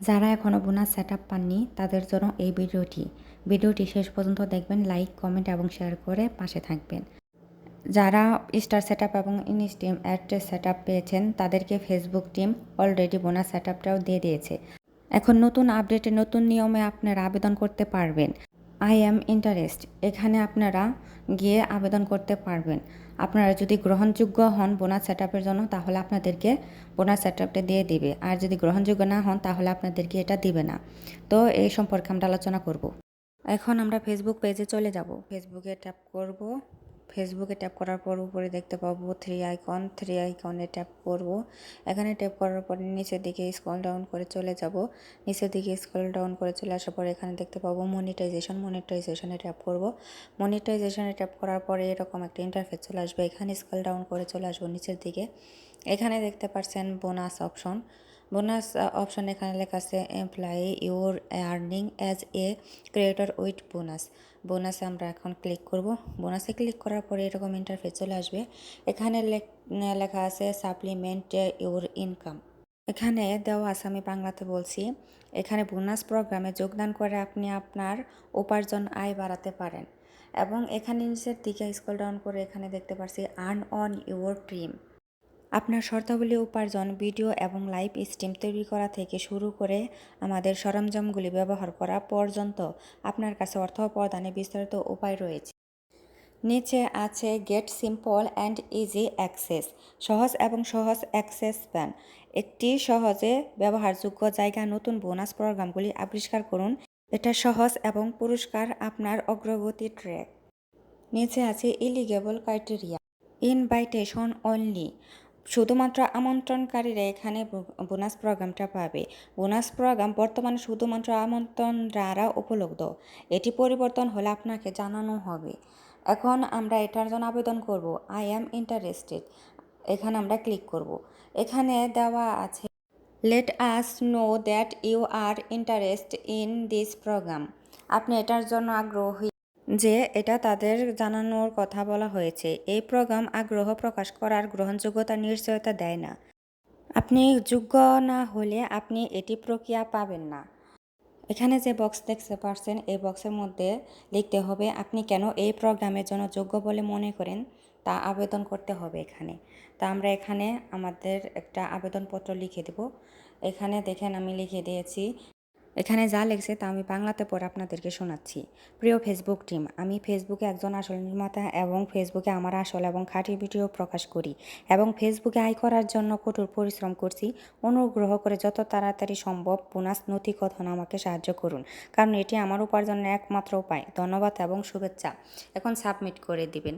যারা এখনও bonus set up পাননি, তাদের জন্য এই ভিডিওটি। ভিডিওটি শেষ পর্যন্ত দেখবেন লাইক কমেন্ট এবং শেয়ার করে পাশে থাকবেন। যারা স্টার সেট আপ এবং ইনস্টিম অ্যাড্রেস সেট আপ পেয়েছেন, তাদেরকে Facebook team already bonus set আপটাও দিয়ে দিয়েছে। এখন নতুন আপডেটে নতুন নিয়মে আপনারা আবেদন করতে পারবেন। আই অ্যাম ইন্টারেস্ট এখানে আপনারা গিয়ে আবেদন করতে পারবেন। আপনারা যদি গ্রহণযোগ্য হন বোনাস সেট আপের জন্য, তাহলে আপনাদেরকে বোনাস সেট দিয়ে দিবে। আর যদি গ্রহণযোগ্য না হন, তাহলে আপনাদেরকে এটা দিবে না। তো এই সম্পর্কে আমরা আলোচনা করব। এখন আমরা ফেসবুক পেজে চলে যাব। ফেসবুকে ট্যাপ করব। ফেসবুকে ট্যাপ করার পর উপরে দেখতে পাবো থ্রি আইকন থ্রি আইকনে ট্যাপ করব। এখানে ট্যাপ করার পর নিচের দিকে স্ক্রল ডাউন করে চলে যাব। নিচের দিকে স্ক্রল ডাউন করে চলে আসার পর এখানে দেখতে পাবো মনিটাইজেশন মনিটাইজেশনে ট্যাপ করব। মনিটাইজেশনে ট্যাপ করার পরে এরকম একটা ইন্টারফেস চলে আসবে। এখানে স্ক্রল ডাউন করে চলে আসব নিচের দিকে। এখানে দেখতে পাচ্ছেন বোনাস অপশন বোনাস অপশন এখানে লেখা আছে employee your earning as a creator with bonus বোনাসে আমরা এখন ক্লিক করব। বোনাসে ক্লিক করার পরে এরকম ইন্টারফেস চলে আসবে। এখানে লেখ- আছে সাপ্লিমেন্ট ইউর ইনকাম এখানে দেওয়া আছে, আমি বাংলাতে বলছি। এখানে বোনাস প্রোগ্রামে যোগদান করে আপনি আপনার উপার্জন আয় বাড়াতে পারেন। এবং এখানে নিচের দিকে স্ক্রল ডাউন করে এখানে দেখতে পাচ্ছি আর্ন অন ইউর ড্রিম আপনার শর্তাবলী উপার্জন, ভিডিও এবং লাইভ স্ট্রিম তৈরি করা থেকে শুরু করে আমাদের সরঞ্জামগুলি ব্যবহার করা পর্যন্ত আপনার কাছে অর্থ প্রদানে বিস্তারিত উপায় রয়েছে। নিচে আছে get simple and easy access সহজ এবং সহজ অ্যাক্সেস প্যান একটি সহজে ব্যবহারযোগ্য জায়গা নতুন বোনাস প্রোগ্রামগুলি আবিষ্কার করুন। এটা সহজ এবং পুরস্কার আপনার অগ্রগতি ট্র্যাক নিচে আছে ইলিগেবল ক্রাইটেরিয়া ইনভাইটেশন অনলি শুধুমাত্র আমন্ত্রণকারীরা এখানে বোনাস প্রোগ্রামটা পাবে। বোনাস প্রোগ্রাম বর্তমানে শুধুমাত্র আমন্ত্রণ দ্বারা উপলব্ধ। এটি পরিবর্তন হলে আপনাকে জানানো হবে। এখন আমরা এটার জন্য আবেদন করব। আই অ্যাম ইন্টারেস্টেড এখানে আমরা ক্লিক করব। এখানে দেওয়া আছে let us know that you are interest in this program আপনি এটার জন্য আগ্রহী যে এটা তাদের জানানোর কথা বলা হয়েছে। এই প্রোগ্রাম আগ্রহ প্রকাশ করার গ্রহণযোগ্যতা নিশ্চয়তা দেয় না। আপনি যোগ্য না হলে আপনি এটি প্রক্রিয়া পাবেন না। এখানে যে বক্স দেখতে পারছেন, এই বক্সের মধ্যে লিখতে হবে, আপনি কেন এই প্রোগ্রামের জন্য যোগ্য বলে মনে করেন? তা আবেদন করতে হবে এখানে। তা আমরা এখানে আমাদের একটা আবেদনপত্র লিখে দেব। এখানে দেখেন আমি লিখে দিয়েছি এখানে যা লেগেছে তা আমি বাংলাতে পড়ে আপনাদেরকে শোনাচ্ছি। প্রিয় ফেসবুক টিম আমি ফেসবুকে একজন আসল নির্মাতা এবং ফেসবুকে আমার আসল এবং খাঁটি ভিডিও প্রকাশ করি এবং ফেসবুকে আয় করার জন্য কঠোর পরিশ্রম করছি। অনুগ্রহ করে যত তাড়াতাড়ি সম্ভব বোনাস নথিকথন আমাকে সাহায্য করুন, কারণ এটি আমার উপার্জনের একমাত্র উপায়। ধন্যবাদ এবং শুভেচ্ছা। এখন সাবমিট করে দিবেন।